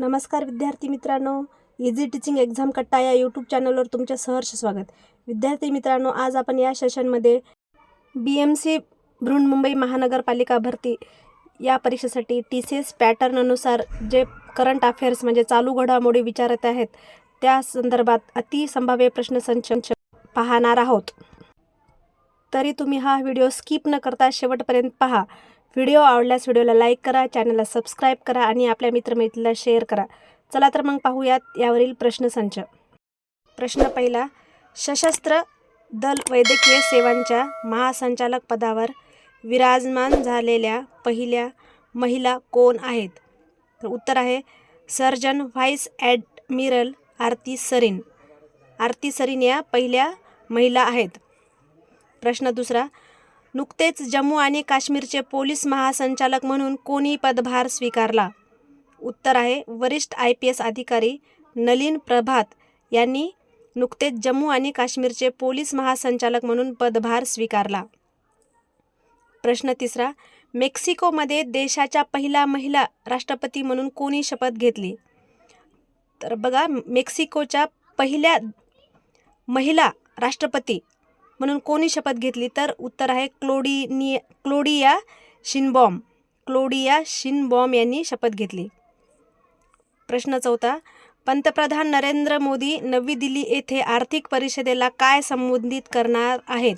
नमस्कार विद्यार्थी मित्रांनो. इझी टीचिंग एक्झाम कट्टा या यूट्यूब चॅनलवर तुमचे सहर्ष स्वागत. विद्यार्थी मित्रांनो आज आपण या सेशनमध्ये B M C Brihanmumbai Mahanagarpalika भरती या परीक्षेसाठी टी सी एस पॅटर्ननुसार जे करंट अफेअर्स म्हणजे चालू घडामोडी विचारत आहेत त्या संदर्भात अतिसंभाव्य प्रश्नसंच पाहणार आहोत. तरी तुम्ही हा व्हिडिओ स्किप न करता शेवटपर्यंत पहा. व्हिडिओ आवडल्यास व्हिडिओला लाईक करा चॅनलला सबस्क्राईब करा आणि आपल्या मित्रमैत्रीला शेअर करा. चला तर मग पाहूयात यावरील प्रश्नसंच. प्रश्न पहिला सशस्त्र दल वैद्यकीय सेवांच्या महासंचालक पदावर विराजमान झालेल्या पहिल्या महिला कोण आहेत? तर उत्तर आहे surgeon vice admiral Arti Sarin. Arti Sarin या पहिल्या महिला आहेत. प्रश्न दुसरा नुकतेच जम्मू आणि काश्मीरचे पोलीस महासंचालक म्हणून कोणी पदभार स्वीकारला. उत्तर आहे वरिष्ठ आय पी एस अधिकारी नलीन प्रभात यांनी नुकतेच जम्मू आणि काश्मीरचे पोलीस महासंचालक म्हणून पदभार स्वीकारला. प्रश्न तिसरा मेक्सिकोमध्ये देशाच्या पहिल्या महिला राष्ट्रपती म्हणून कोणी शपथ घेतली? तर बघा मेक्सिकोच्या पहिल्या महिला राष्ट्रपती म्हणून कोणी शपथ घेतली तर उत्तर आहे क्लोडिनी क्लोडिया शिनबॉम. क्लोडिया शिनबॉम यांनी शपथ घेतली. प्रश्न चौथा पंतप्रधान नरेंद्र मोदी नवी दिल्ली येथे आर्थिक परिषदेला काय संबोधित करणार आहेत?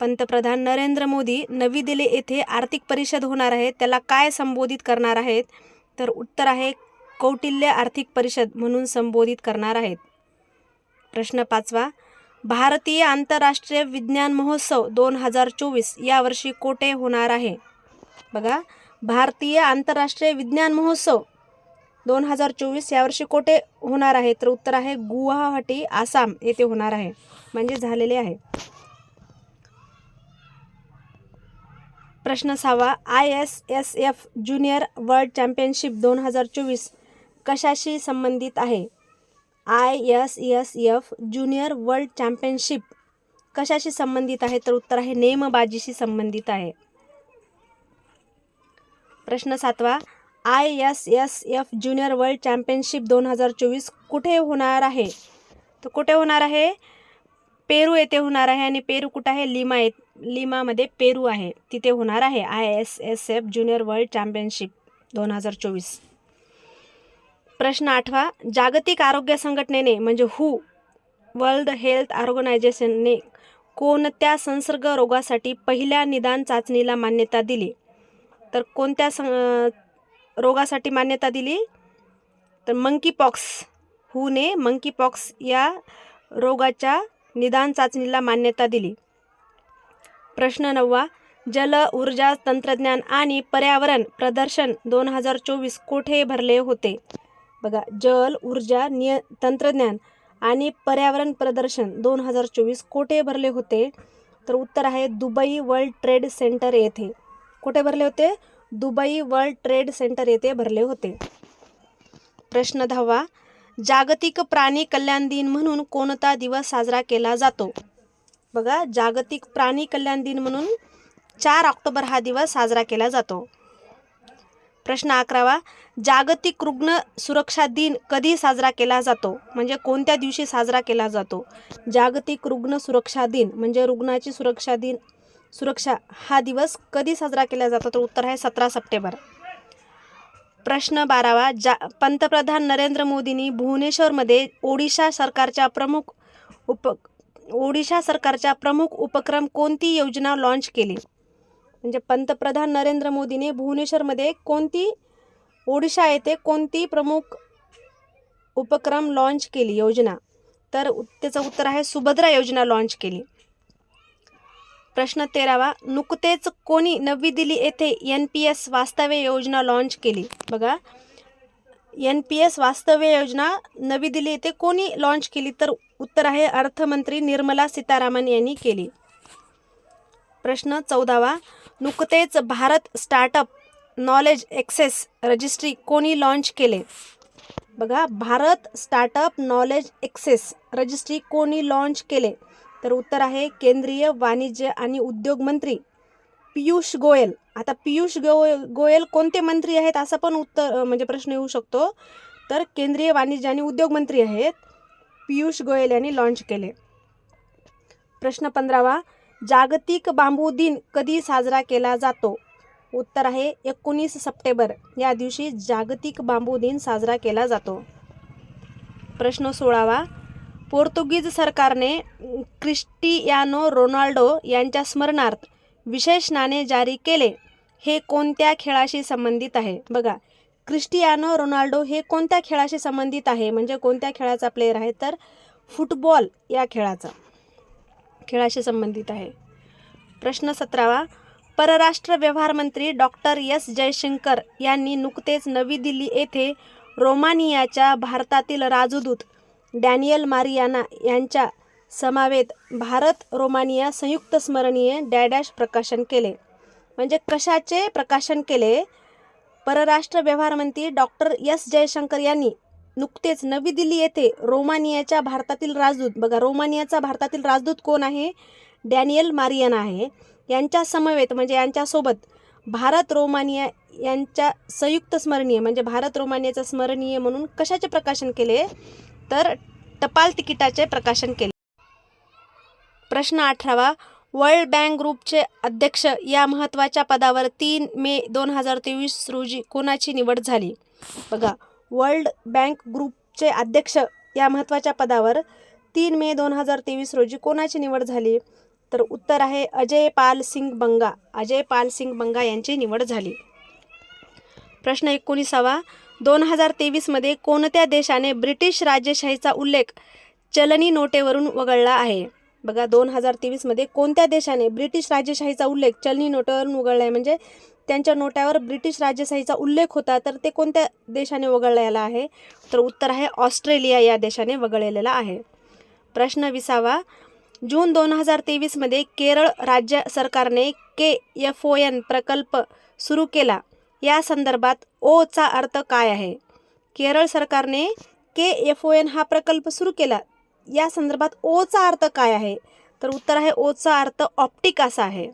पंतप्रधान नरेंद्र मोदी नवी दिल्ली येथे आर्थिक परिषद होणार आहे त्याला काय संबोधित करणार आहेत? तर उत्तर आहे कौटिल्य आर्थिक परिषद म्हणून संबोधित करणार आहेत. प्रश्न पाचवा भारतीय आंतरराष्ट्रीय विज्ञान महोत्सव दोन हजार चोवीस यावर्षी कोठे होणार आहे? बघा भारतीय आंतरराष्ट्रीय विज्ञान महोत्सव दोन हजार चोवीस यावर्षी कोठे होणार आहे? तर उत्तर आहे गुवाहाटी आसाम येथे होणार आहे. म्हणजे झालेले आहे. प्रश्न सहावा I S S F junior world championship दोन हजार चोवीस कशाशी संबंधित आहे? I S S F junior world championship. कशाशी संबंधित आहे? तर उत्तर आहे नेमबाजीशी संबंधित आहे. प्रश्न सातवा. I S S F junior world championship दोन हजार चोवीस कुठे होणार आहे? तर कुठे होणार आहे? पेरू येथे होणार आहे आणि पेरू कुठं आहे? लिमा ये लिमामध्ये पेरू आहे. तिथे होणार आहे I S S F junior world championship दोन हजार चोवीस. प्रश्न आठवा. जागतिक आरोग्य संघटनेने म्हणजे हू वर्ल्ड हेल्थ ऑर्गनायझेशनने कोणत्या संसर्ग रोगासाठी पहिल्या निदान चाचणीला मान्यता दिली? तर कोणत्या सं रोगासाठी मान्यता दिली? तर मंकी पॉक्स हूने मंकी पॉक्स या रोगाच्या निदान चाचणीला मान्यता दिली. प्रश्न नववा जल ऊर्जा तंत्रज्ञान आणि पर्यावरण प्रदर्शन दोन हजार चोवीस कोठे भरले होते? बघा जल ऊर्जा निय तंत्रज्ञान आणि पर्यावरण प्रदर्शन दोन हजार चोवीस कोठे भरले होते? तर उत्तर आहे दुबई वर्ल्ड ट्रेड सेंटर येथे. कुठे भरले होते? दुबई वर्ल्ड ट्रेड सेंटर येथे भरले होते. प्रश्न दहावा जागतिक प्राणी कल्याण दिन म्हणून कोणता दिवस साजरा केला जातो? बघा जागतिक प्राणी कल्याण दिन म्हणून चार ऑक्टोबर हा दिवस साजरा केला जातो. प्रश्न अकरावा जागतिक रुग्ण सुरक्षा दिन कधी साजरा केला जातो? म्हणजे कोणत्या दिवशी साजरा केला जातो? जागतिक रुग्ण सुरक्षा दिन म्हणजे रुग्णाची सुरक्षा दिन सुरक्षा हा दिवस कधी साजरा केला जातो? तर उत्तर आहे सतरा सप्टेंबर. प्रश्न बारावा जा पंतप्रधान नरेंद्र मोदींनी भुवनेश्वरमध्ये ओडिशा सरकारच्या प्रमुख उप ओडिशा सरकारच्या प्रमुख उपक्रम कोणती योजना लॉन्च केली? म्हणजे पंतप्रधान नरेंद्र मोदीने भुवनेश्वरमध्ये कोणती ओडिशा येथे कोणती प्रमुख उपक्रम लॉन्च केली? योजना. तर त्याचं उत्तर आहे सुभद्रा योजना लॉन्च केली. प्रश्न तेरावा नुकतेच कोणी नवी दिल्ली येथे एन पी एस वास्तव्य योजना लॉन्च केली? बघा एन पी एस वास्तव्य योजना नवी दिल्ली येथे कोणी लॉन्च केली? तर उत्तर आहे अर्थमंत्री निर्मला सीतारामन यांनी केली. प्रश्न चौदावा नुकतेच Bharat startup knowledge access registry कोणी लॉन्च केले? बघा Bharat startup knowledge access registry कोणी लॉन्च केले? तर उत्तर आहे केंद्रीय वाणिज्य आणि उद्योग मंत्री पियुष गोयल. आता पियुष गो गोयल कोणते मंत्री आहेत असं पण उत्तर म्हणजे प्रश्न येऊ शकतो. तर केंद्रीय वाणिज्य आणि उद्योग मंत्री आहेत पियुष गोयल यांनी लॉन्च केले. प्रश्न पंधरावा जागतिक बांबू दिन कधी साजरा केला जातो? उत्तर आहे एकोणीस सप्टेंबर. या दिवशी जागतिक बांबू दिन साजरा केला जातो. प्रश्न सोळावा. पोर्तुगीज सरकारने क्रिस्टियानो रोनाल्डो यांच्या स्मरणार्थ विशेष नाणे जारी केले. हे कोणत्या खेळाशी संबंधित आहे? बघा क्रिस्टियानो रोनाल्डो हे कोणत्या खेळाशी संबंधित आहे? म्हणजे कोणत्या खेळाचा प्लेयर आहे? तर फुटबॉल या खेळाचा. खेळाशी संबंधित आहे. प्रश्न सतरावा परराष्ट्र व्यवहार मंत्री डॉक्टर एस. जयशंकर यांनी नुकतेच नवी दिल्ली येथे रोमानियाच्या भारतातील राजदूत डॅनियल मारियाना यांच्या समावेत भारत रोमानिया संयुक्त स्मरणीय डॅडॅश प्रकाशन केले. म्हणजे कशाचे प्रकाशन केले? परराष्ट्र व्यवहार मंत्री डॉक्टर एस. जयशंकर यांनी नुकतेच नवी दिल्ली येथे रोमानियाच्या भारतातील राजदूत बघा रोमानियाचा भारतातील राजदूत कोण आहे? डॅनियल मारियन आहे. यांच्या समवेत म्हणजे यांच्यासोबत भारत रोमानिया यांच्या संयुक्त स्मरणीय म्हणजे भारत रोमानियाचं स्मरणीय म्हणून कशाचे प्रकाशन केले? तर टपाल तिकिटाचे प्रकाशन केले. प्रश्न अठरावा वर्ल्ड बँक ग्रुपचे अध्यक्ष या महत्त्वाच्या पदावर तीन मे दोन हजार तेवीस रोजी कोणाची निवड झाली? बघा वर्ल्ड बँक ग्रुपचे अध्यक्ष या महत्त्वाच्या पदावर. तीन मे दोन हजार तेवीस रोजी कोणाची निवड झाली? तर उत्तर आहे अजय पाल सिंग बंगा. अजय पाल सिंग बंगा यांची निवड झाली. प्रश्न एकोणीसावा. दोन हजार तेवीसमध्ये कोणत्या देशाने ब्रिटिश राज्यशाहीचा उल्लेख चलनी नोटेवरून वगळला आहे? बघा दोन हजार तेवीसमध्ये कोणत्या देशाने ब्रिटिश राज्यशाहीचा उल्लेख चलनी नोटेवरून वगळला आहे? म्हणजे त्यांच्या नोट्यावर ब्रिटिश राजेशाहीचा उल्लेख होता तर ते कोणत्या देशाने वगळलेला आहे? तर उत्तर आहे ऑस्ट्रेलिया या देशाने वगळलेला आहे. प्रश्न विसावा. जून दोन हजार तेवीसमध्ये केरळ राज्य सरकारने के एफ ओ एन प्रकल्प सुरू केला. या संदर्भात ओचा अर्थ काय आहे? केरळ सरकारने के एफ ओ एन हा प्रकल्प सुरू केला. या संदर्भात ओचा अर्थ काय आहे? तर उत्तर आहे ओचा अर्थ ऑप्टिक असा आहे.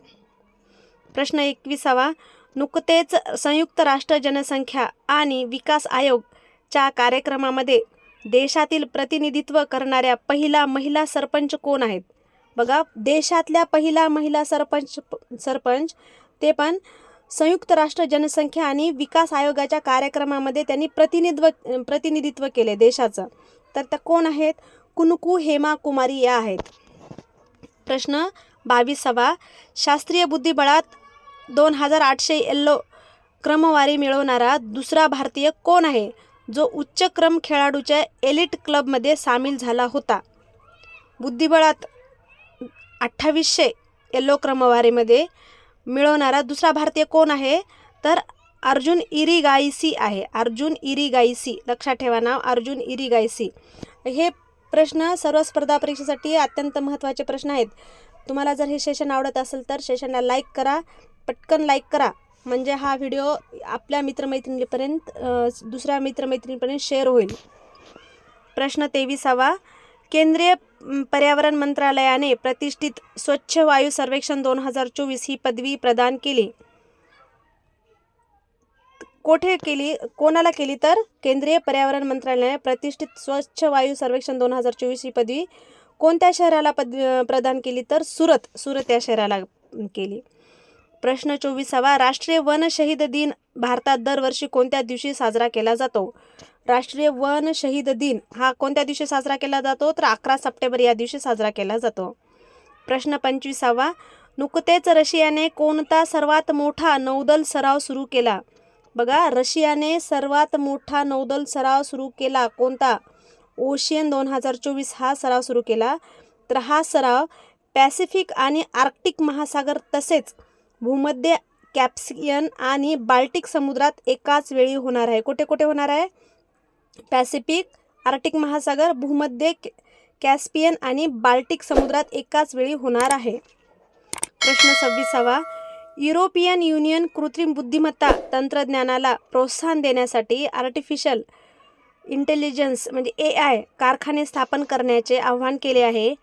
प्रश्न एकविसावा. नुकतेच संयुक्त राष्ट्र जनसंख्या आणि विकास आयोगच्या कार्यक्रमामध्ये देशातील प्रतिनिधित्व करणाऱ्या पहिला महिला सरपंच कोण आहेत? बघा देशातल्या पहिला महिला सरपंच सरपंच ते पण संयुक्त राष्ट्र जनसंख्या आणि विकास आयोगाच्या कार्यक्रमामध्ये त्यांनी प्रतिनिधित्व प्रतिनिधित्व केले देशाचं. तर त्या कोण आहेत? कुनुकू हेमा कुमारी या आहेत. प्रश्न बावीसावा. शास्त्रीय बुद्धिबळात दोन हजार आठशे येल्लो क्रमवारी मिळवणारा दुसरा भारतीय कोण आहे? जो उच्च क्रम खेळाडूच्या एलिट क्लबमध्ये सामील झाला होता. बुद्धिबळात अठ्ठावीसशे येल्लो क्रमवारीमध्ये मिळवणारा दुसरा भारतीय कोण आहे? तर अर्जुन इरिगाईसी आहे. अर्जुन इरिगाईसी. लक्षात ठेवा नाव अर्जुन इरिगाईसी. हे प्रश्न सर्व स्पर्धा परीक्षेसाठी अत्यंत महत्त्वाचे प्रश्न आहेत. तुम्हाला जर हे सेशन आवडत असेल तर सेशनला लाईक करा. पटकन लाईक करा. म्हणजे हा व्हिडिओ आपल्या मित्रमैत्रिणीपर्यंत दुसऱ्या मित्रमैत्रिणीपर्यंत शेअर होईल. प्रश्न तेविसावा. केंद्रीय पर्यावरण मंत्रालयाने प्रतिष्ठित स्वच्छ वायू सर्वेक्षण दोन हजार चोवीस ही पदवी प्रदान केली. कोठे केली कोणाला केली तर? केंद्रीय पर्यावरण मंत्रालयाने प्रतिष्ठित स्वच्छ वायू सर्वेक्षण दोन हजार चोवीस ही पदवी कोणत्या शहराला पद प्रदान केली तर? सुरत. सुरत या शहराला केली. प्रश्न चोवीसावा. राष्ट्रीय वन शहीद दिन भारतात दरवर्षी कोणत्या दिवशी साजरा केला जातो? राष्ट्रीय वन शहीद दिन हा कोणत्या दिवशी साजरा केला जातो? तर अकरा सप्टेंबर या दिवशी साजरा केला जातो. प्रश्न पंचवीसावा. नुकतेच रशियाने कोणता सर्वात मोठा नौदल सराव सुरू केला? बघा रशियाने सर्वात मोठा नौदल सराव सुरू केला कोणता? ओशियन दोन हजार चोवीस हा सराव सुरू केला. तर हा सराव पॅसिफिक आणि आर्क्टिक महासागर तसेच भूमध्य कॅप्सियन आणि बाल्टिक समुद्रात एकाच वेळी होणार आहे. कुठे कुठे होणार आहे? पॅसिफिक आर्टिक महासागर भूमध्य कॅ- कॅस्पियन आणि बाल्टिक समुद्रात एकाच वेळी होणार आहे. प्रश्न सव्वीसावा. युरोपियन युनियन कृत्रिम बुद्धिमत्ता तंत्रज्ञानाला प्रोत्साहन देण्यासाठी आर्टिफिशियल इंटेलिजन्स म्हणजे ए आय कारखाने स्थापन करण्याचे आव्हान केले आहे.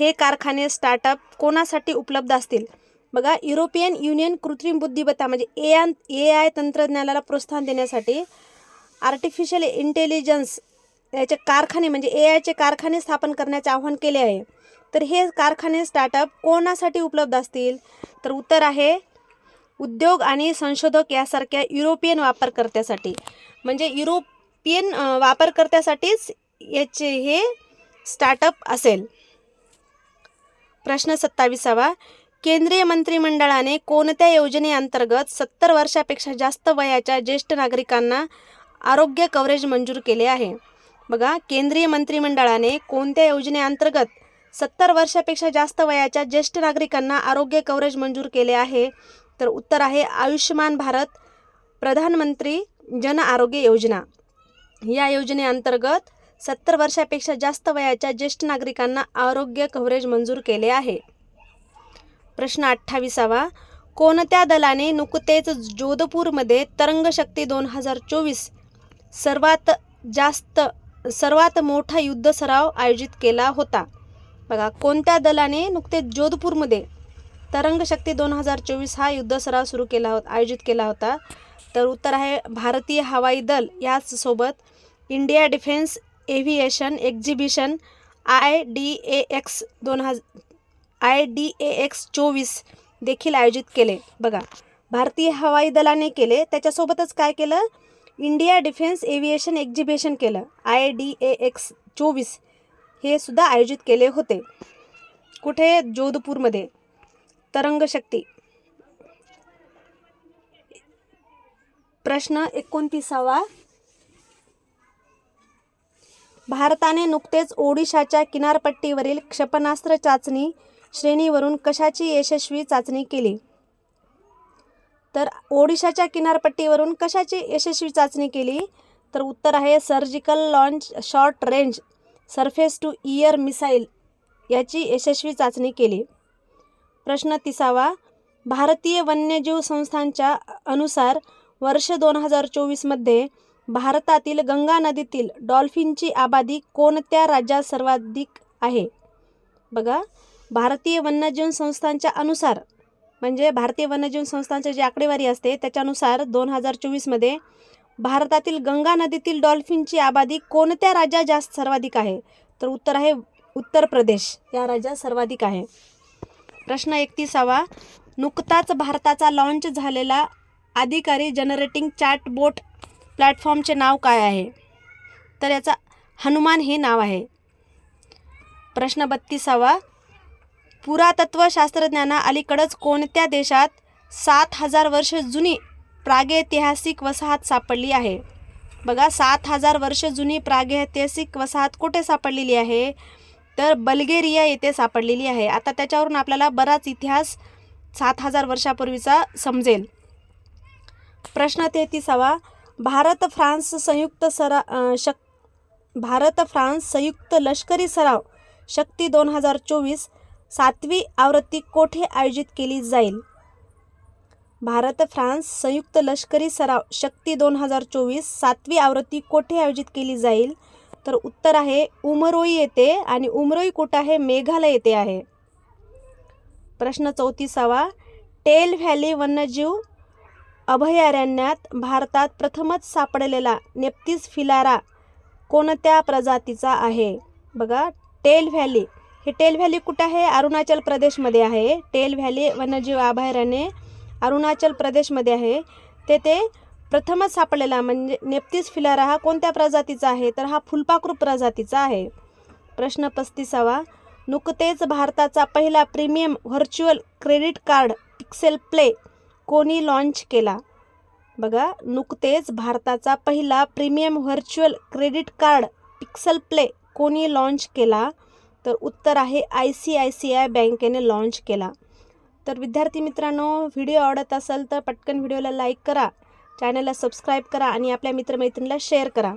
हे कारखाने स्टार्टअप कोणासाठी उपलब्ध असतील? बघा युरोपियन युनियन कृत्रिम बुद्धिमत्ता म्हणजे ए आय ए आय तंत्रज्ञानाला प्रोत्साहन देण्यासाठी आर्टिफिशियल इंटेलिजन्स याचे कारखाने म्हणजे ए आयचे कारखाने स्थापन करण्याचे आवाहन केले आहे. तर हे कारखाने स्टार्टअप कोणासाठी उपलब्ध असतील? तर उत्तर आहे उद्योग आणि संशोधक यासारख्या युरोपियन वापरकर्त्यासाठी. म्हणजे युरोपियन वापरकर्त्यासाठीच याचे हे स्टार्टअप असेल. प्रश्न सत्तावीसावा. केंद्रीय मंत्रिमंडळाने कोणत्या योजनेअंतर्गत सत्तर वर्षापेक्षा जास्त वयाच्या ज्येष्ठ नागरिकांना आरोग्य कव्हरेज मंजूर केले आहे? बघा केंद्रीय मंत्रिमंडळाने कोणत्या योजनेअंतर्गत सत्तर वर्षापेक्षा जास्त वयाच्या ज्येष्ठ नागरिकांना आरोग्य कव्हरेज मंजूर केले आहे? तर उत्तर आहे आयुष्यमान भारत प्रधानमंत्री जन आरोग्य योजना. या योजनेअंतर्गत सत्तर वर्षापेक्षा जास्त वयाच्या ज्येष्ठ नागरिकांना आरोग्य कव्हरेज मंजूर केले आहे. प्रश्न अठ्ठावीसावा. कोणत्या दलाने नुकतेच जोधपूरमध्ये तरंगशक्ती दोन हजार चोवीस सर्वात जास्त सर्वात मोठा युद्ध सराव आयोजित केला होता? बघा कोणत्या दलाने नुकतेच जोधपूरमध्ये तरंगशक्ती दोन हजार चोवीस हा युद्ध सराव सुरू केला होता आयोजित केला होता? तर उत्तर आहे भारतीय हवाई दल. याचसोबत India defence aviation exhibition I D A X दोन हजार आय डी ए एक्स चोवीस देखील आयोजित केले. बघा भारतीय हवाई दलाने केले. त्याच्यासोबतच काय केलं? इंडिया डिफेन्स एव्हिएशन एक्झिबिशन केलं. आय डी ए एक्स चोवीस हे सुद्धा आयोजित केले होते. कुठे? जोधपूरमध्ये. तरंगशक्ती प्रश्न एकोणतीसावा. भारताने नुकतेच ओडिशाच्या किनारपट्टीवरील क्षेपणास्त्र चाचणी श्रेणीवरून कशाची यशस्वी चाचणी केली? तर ओडिशाच्या किनारपट्टीवरून कशाची यशस्वी चाचणी केली? तर उत्तर आहे surgical launch short range surface to air missile याची यशस्वी चाचणी केली. प्रश्न तिसावा भारतीय वन्यजीव संस्थांच्या अनुसार वर्ष दोन हजार चोवीसमध्ये भारतातील गंगा नदीतील डॉल्फिनची आबादी कोणत्या राज्यात सर्वाधिक आहे? बघा भारतीय वन्यजीव संस्थांच्या अनुसार म्हणजे भारतीय वन्यजीव संस्थांची जी आकडेवारी असते त्याच्यानुसार दोन हजार चोवीसमध्ये भारतातील गंगा नदीतील डॉल्फिनची आबादी कोणत्या राज्यात जास्त सर्वाधिक आहे? तर उत्तर आहे उत्तर प्रदेश या राज्यात सर्वाधिक आहे. प्रश्न एकतीसावा नुकताच भारताचा लॉन्च झालेला अधिकारी जनरेटिंग चॅट बोट प्लॅटफॉर्मचे नाव काय आहे? तर याचा हनुमान हे नाव आहे. प्रश्न बत्तीसावा पुरातत्व शास्त्रज्ञांना अलीकडंच कोणत्या देशात सात हजार वर्ष जुनी प्रागैतिहासिक वसाहत सापडली आहे? बघा सात हजार वर्ष जुनी प्रागैतिहासिक वसाहत कुठे सापडलेली आहे? तर बल्गेरिया येथे सापडलेली आहे. आता त्याच्यावरून आपल्याला बराच इतिहास सात हजार वर्षापूर्वीचा समजेल. प्रश्न तेहतीसावा. भारत फ्रान्स संयुक्त सरा शक भारत फ्रान्स संयुक्त लष्करी सराव शक्ती दोन हजार चोवीस सातवी आवृत्ती कोठे आयोजित केली जाईल? भारत फ्रान्स संयुक्त लष्करी सराव शक्ती दोन हजार चोवीस सातवी आवृत्ती कोठे आयोजित केली जाईल? तर उत्तर आहे उमरोई येथे आणि उमरोई कुठं आहे मेघालय येथे आहे. प्रश्न चौतीसावा टेल व्हॅली वन्यजीव अभयारण्यात भारतात प्रथमच सापडलेला नेप्तिस फिलारा कोणत्या प्रजातीचा आहे? बघा टेल व्हॅली हे टेल व्हॅली कुठं आहे? अरुणाचल प्रदेशमध्ये आहे. टेल व्हॅली वन्यजीव अभयारण्य अरुणाचल प्रदेशमध्ये आहे. तेथे प्रथमच सापडलेला म्हणजे नेप्तीस फिलारा हा कोणत्या प्रजातीचा आहे? तर हा फुलपाखरू प्रजातीचा आहे. प्रश्न पस्तीसावा. नुकतेच भारताचा पहिला premium virtual credit card pixel play कोणी लॉन्च केला? बघा नुकतेच भारताचा पहिला premium virtual credit card pixel play कोणी लॉन्च केला? तर उत्तर आहे I C I C I बँकेने लॉन्च केला. तर विद्यार्थी मित्रांनो व्हिडिओ आवडत असेल तर पटकन व्हिडिओला लाईक करा चॅनलला सबस्क्राईब करा आणि आपल्या मित्रमैत्रिणीला शेअर करा.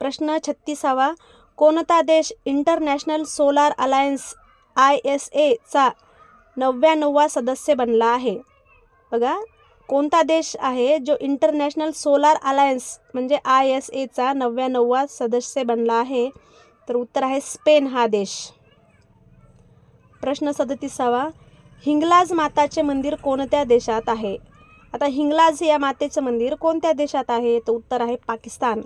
प्रश्न छत्तीसावा कोणता देश international solar alliance I S एचा नव्याण्णवा सदस्य बनला आहे? बघा कोणता देश आहे जो इंटरनॅशनल सोलार अलायन्स म्हणजे आय एस एचा नव्याण्णवा सदस्य बनला आहे? तर उत्तर आहे स्पेन हा देश. प्रश्न सदतीसावा हिंगलाज माताचे मंदिर कोणत्या देशात आहे? आता हिंगलाज या मातेचं मंदिर कोणत्या देशात आहे? तर उत्तर आहे पाकिस्तान.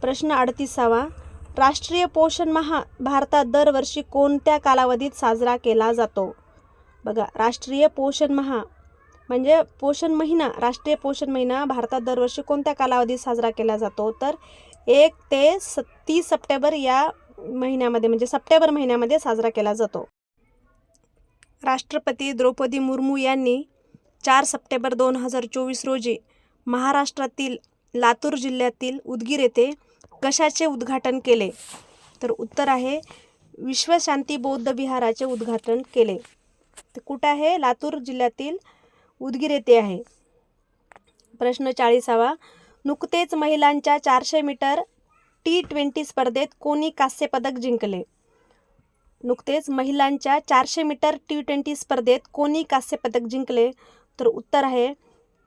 प्रश्न अडतीसावा राष्ट्रीय पोषण माह भारतात दरवर्षी कोणत्या कालावधीत साजरा केला जातो? बघा राष्ट्रीय पोषण महा म्हणजे पोषण महिना राष्ट्रीय पोषण महिना भारतात दरवर्षी कोणत्या कालावधीत साजरा केला जातो? तर एक ते सत् तीस सप्टेंबर या महिन्यामध्ये म्हणजे सप्टेंबर महिन्यामध्ये साजरा केला जातो. राष्ट्रपती द्रौपदी मुर्मू यांनी चार सप्टेंबर दोन हजार चोवीस रोजी महाराष्ट्रातील लातूर जिल्ह्यातील उदगीर येथे कशाचे उद्घाटन केले? तर उत्तर आहे विश्वशांती बौद्ध विहाराचे उद्घाटन केले. ते कुठं आहे? लातूर जिल्ह्यातील उदगीर येथे आहे. प्रश्न चाळीसावा नुकतेच महिलांच्या चारशे मीटर टी ट्वेंटी स्पर्धेत कोणी कांस्यपदक जिंकले? नुकतेच महिलांच्या चारशे मीटर टी ट्वेंटी स्पर्धेत कोणी कांस्यपदक जिंकले? तर उत्तर आहे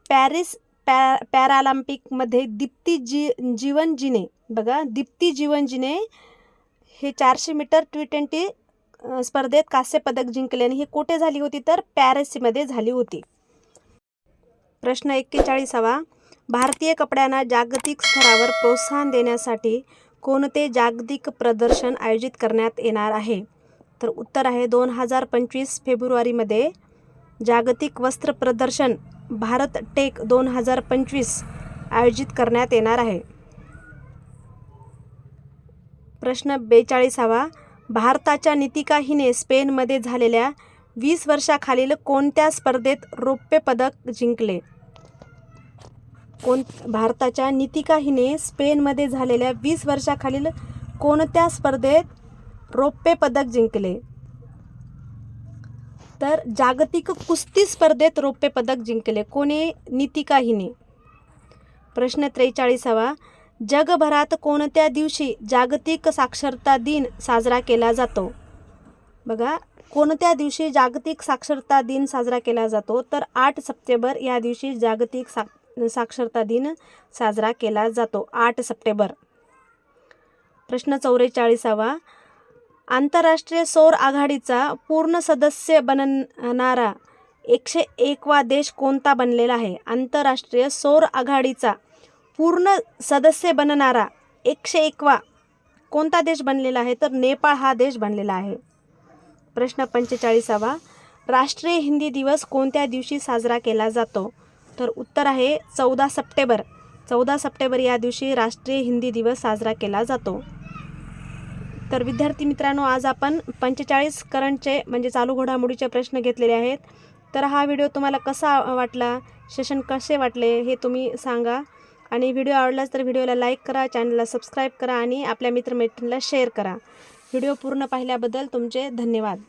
पॅरिस पॅ पॅरालिम्पिकमध्ये दीप्ती जी जीवन जिने बघा दीप्ती जीवन जिने हे चारशे मीटर टी ट्वेंटी स्पर्धेत कांस्यपदक जिंकले आणि ही कुठे झाली होती? तर पॅरिसमध्ये झाली होती. प्रश्न एक्केचाळीसावा. भारतीय कपड्यांना जागतिक स्तरावर प्रोत्साहन देण्यासाठी कोणते जागतिक प्रदर्शन आयोजित करण्यात येणार आहे? तर उत्तर आहे दोन हजार पंचवीस फेब्रुवारीमध्ये जागतिक वस्त्र प्रदर्शन भारत टेक दोन हजार पंचवीस आयोजित करण्यात येणार आहे. प्रश्न बेचाळीसावा भारताच्या नितिका हिने स्पेनमध्ये झालेल्या वीस वर्षाखालील कोणत्या स्पर्धेत रौप्य पदक जिंकले? कोण भारताच्या नितिका हिने स्पेनमध्ये झालेल्या वीस वर्षाखालील कोणत्या स्पर्धेत रौप्य पदक जिंकले? तर जागतिक कुस्ती स्पर्धेत रौप्य पदक जिंकले कोणी? नितिका हिने प्रश्न त्रेचाळीसावा. जगभरात कोणत्या दिवशी जागतिक साक्षरता दिन साजरा केला जातो? बघा कोणत्या दिवशी जागतिक साक्षरता दिन साजरा केला जातो? तर आठ सप्टेंबर या दिवशी जागतिक सा साक्षरता दिन साजरा केला जातो. आठ सप्टेंबर. प्रश्न चौवेचाळीसावा आंतरराष्ट्रीय सौर आघाडीचा पूर्ण सदस्य बनणारा एकशे एकवा देश कोणता बनलेला आहे? आंतरराष्ट्रीय सौर आघाडीचा पूर्ण सदस्य बनणारा एकशे एकवा कोणता देश बनलेला आहे? तर नेपाळ हा देश बनलेला आहे. प्रश्न पंचेचाळीसावा. राष्ट्रीय हिंदी दिवस कोणत्या दिवशी साजरा केला जातो? तर उत्तर आहे चौदा सप्टेंबर. चौदा सप्टेंबर या दिवशी राष्ट्रीय हिंदी दिवस साजरा केला जातो. तर विद्यार्थी मित्रांनो आज आपण पंचेचाळीस करंटचे म्हणजे चालू घडामोडीचे प्रश्न घेतलेले आहेत. तर हा व्हिडिओ तुम्हाला कसा वाटला सेशन कसे वाटले हे तुम्ही सांगा. आणि व्हिडिओ आवडलाच तर व्हिडिओला लाईक करा चॅनलला सबस्क्राईब करा आणि आपल्या मित्रमैत्रिणीला शेअर करा. व्हिडिओ पूर्ण पाहिल्याबद्दल तुमचे धन्यवाद.